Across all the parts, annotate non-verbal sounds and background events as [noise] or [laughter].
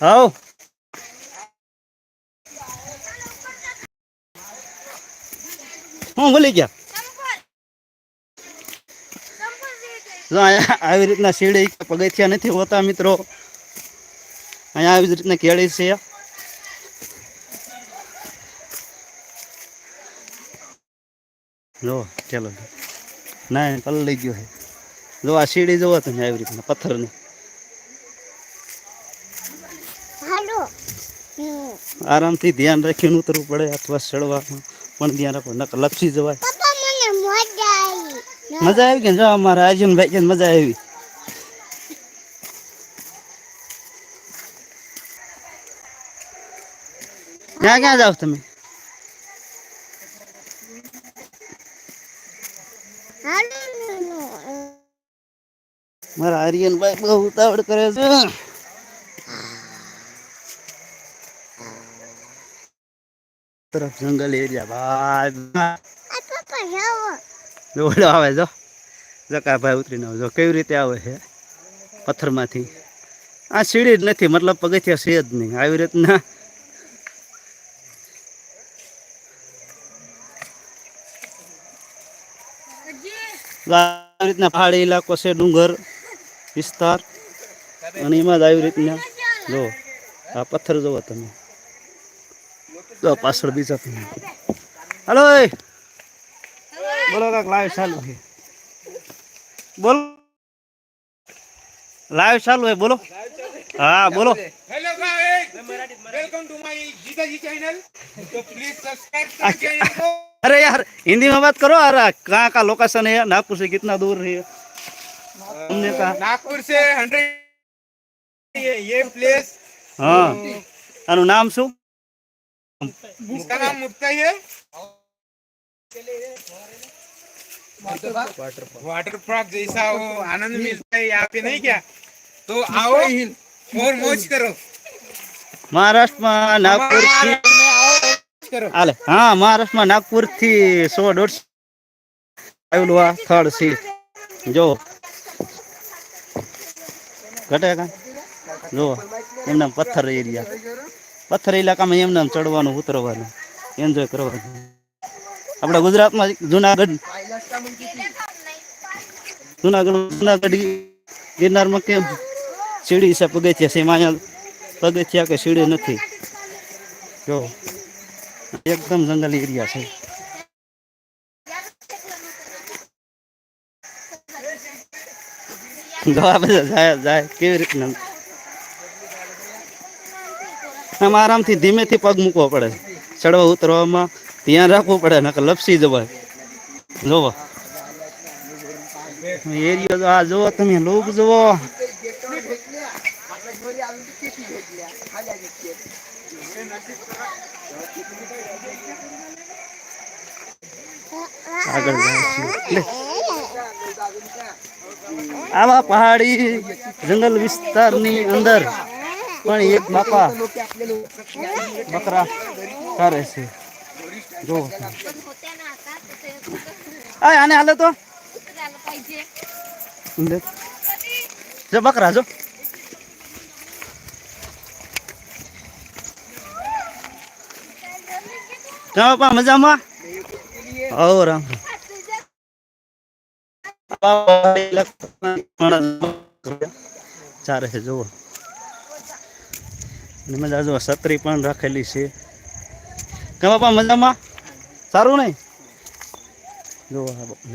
હાવ હું ભૂલી ગયા? આવી રીતના સીડી પગથિયા નથી હોતા મિત્રો. અહીંયા આવી જ રીતના કેળી છે. જો, ચાલો. ના કલ લઈ ગયો છે જો આ સીડી જોવો તમે આવી રીતના પથ્થરની. આરામથી ધ્યાન રાખીને ઉતરવું પડે અથવા ચડવામાં પણ ધ્યાન રાખો નકર લપસી જવાય. મજા આવી. કે જો અમારા અર્જુન ભાઈ કે મજા આવી. ક્યાં ક્યાં જાવ તમે હાલો મારા આર્યન ભાઈ બહુ ઉતાવળ કરે છે. તરફ જંગલ એરિયા ભાઈ દોડો આવે જો. જકા ભાઈ ઉતરીને આવજો. કેવી રીતે આવે છે? પથ્થરમાંથી. આ સીડી જ નથી, મતલબ પગથિયા છે જ નહીં. આવી રીતના. આવી રીતના પહાડી ઇલાકો છે, ડુંગર. વિસ્તાર. અને એમાં જ આવી રીતના જો આ પથ્થર જોવો તમે. જો પાછળ બીજા પણ હલો બોલો કાંક લાઈવ ચાલુ છે. બોલો. લાઈવ ચાલુ છે બોલો. હા બોલો. અરે યાર હિન્દી માં વાત કરો અરે કहाँ का लोकेशन है नागपुर से कितना दूर है नागपुर से 100 ये ये प्लेस हाँ આનું નામ શું इसका नाम मुक्ता ही है वाटर पार्क जैसा वो आनंद मिलता है यहाँ पे नहीं क्या तो आओ और मौज करो મહારાષ્ટ્રમાં નાગપુર થી महाराष्ट्र में आओ मौज करो હાલે હા મહારાષ્ટ્રમાં નાગપુર થી સો દોઢસો આવેલું આ સ્થળ છે જો ઘટે કાંઈ જો એમને પથ્થર એરિયા પથ્થર ઇલાકામાં એમને ચડવાનું, ઉતરવાનું એન્જોય કરવાનું. આપણા ગુજરાતમાં જુનાગઢ જુનાગઢ જુનાગઢ ગિરનારમાં કેમ સીડી છે પગથિયા છે એમાં અહીંયા પગથિયા કે સીડી નથી? જો એકદમ જંગલ એરિયા છે. [laughs] આ બધા જાય કેવી રીતના? આરામથી ધીમેથી પગ મૂકવો પડે. ચડવા ઉતરવામાં ધ્યાન રાખવું પડે, નકર લપસી જવાય. જોવો. એરિયો આ જોવો તમે, લોક જોવો. આગળ. આવા પહાડી જંગલ વિસ્તારની અંદર પણ એક બાપા બકરા કરે છે. જો. આને હાલે તો. જો બકરા, જો. મજામાં? હો રામ. ચારે છે, જુઓ. મજા જુઓ, છત્રી પણ રાખેલી છે. કે બાપા, મજામાં? સારું નહીં? જુઓ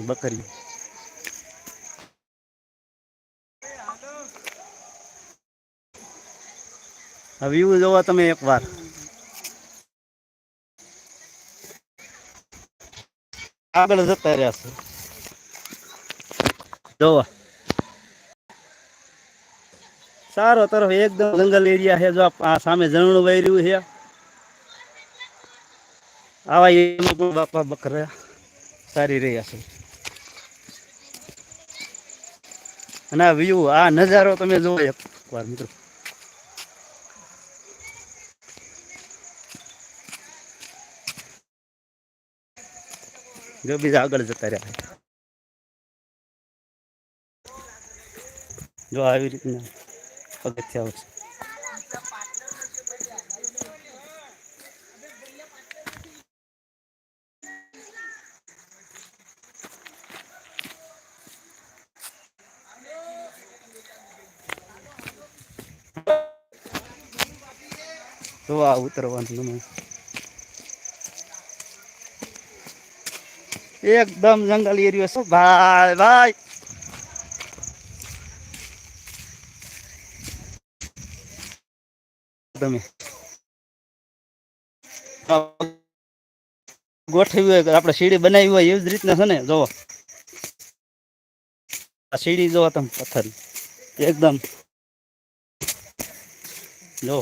બકરી. આ જોવો તમે એકવાર. આગળ જતા રહ્યા છે. જોવો. સારો તરફ એકદમ જંગલ એરિયા છે, જો આ સામે જણું વહી છે. આવા પણ બાપા બકરા સારી રહ્યા છે. અને આ વ્યૂ આ નજારો તમે જોવો એક વાર મિત્રો. જો બીજા આગળ જતા રહ્યા. જો આવી રીતના પગથિયા છે. તો આ ઉતરવાનું એકદમ જંગલ એરિયો છે. ભાઈ ભાઈ. તમે. ગોઠવી હોય, આપણે સીડી બનાવી હોય એવી જ રીતના છે ને જોવો આ સીડી જોવો તમે પથ્થર એકદમ. જો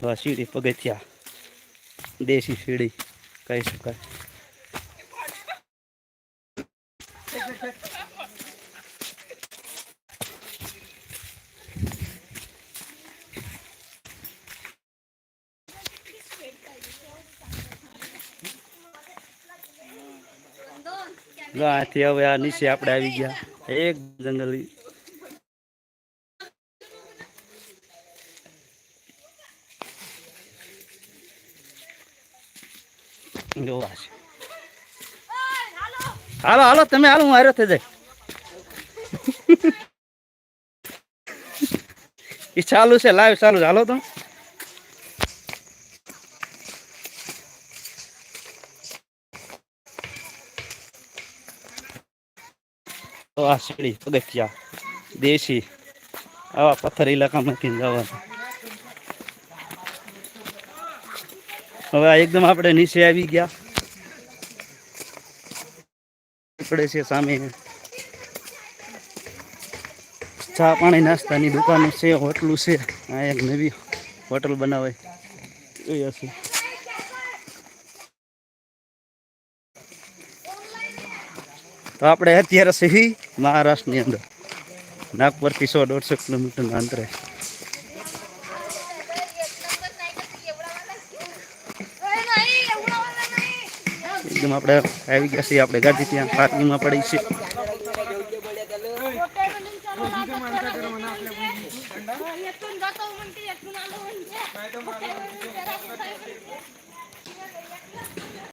તો આ સીડી પગથિયા, દેશી સીડી, કહી શકાય. આથી હવે આ નીચે આપણે આવી ગયા. એક જંગલી જોવા છે. હાલો હાલો, તમે હાલો, હું હારો થઈ જાય. એ ચાલુ છે લાઈવ ચાલુ હાલો તો. આ સીડી પગથિયા, દેશી આવા પથ્થર ઇલાકામાંથી જવાનું. હવે એકદમ આપણે નીચે આવી ગયા. છે સામે. ચા પાણી નાસ્તાની દુકાનો છે, હોટલું છે. આ એક નવી હોટલ બનાવે એ તો આપણે અત્યારે સહી મહારાષ્ટ્રની અંદર. નાગપુરથી સો દોઢસો કિલોમીટરના અંતરે. એકદમ આપણે આવી ગયા છીએ. આપણે ગાડી ત્યાં પાર્કિંગમાં પડી છે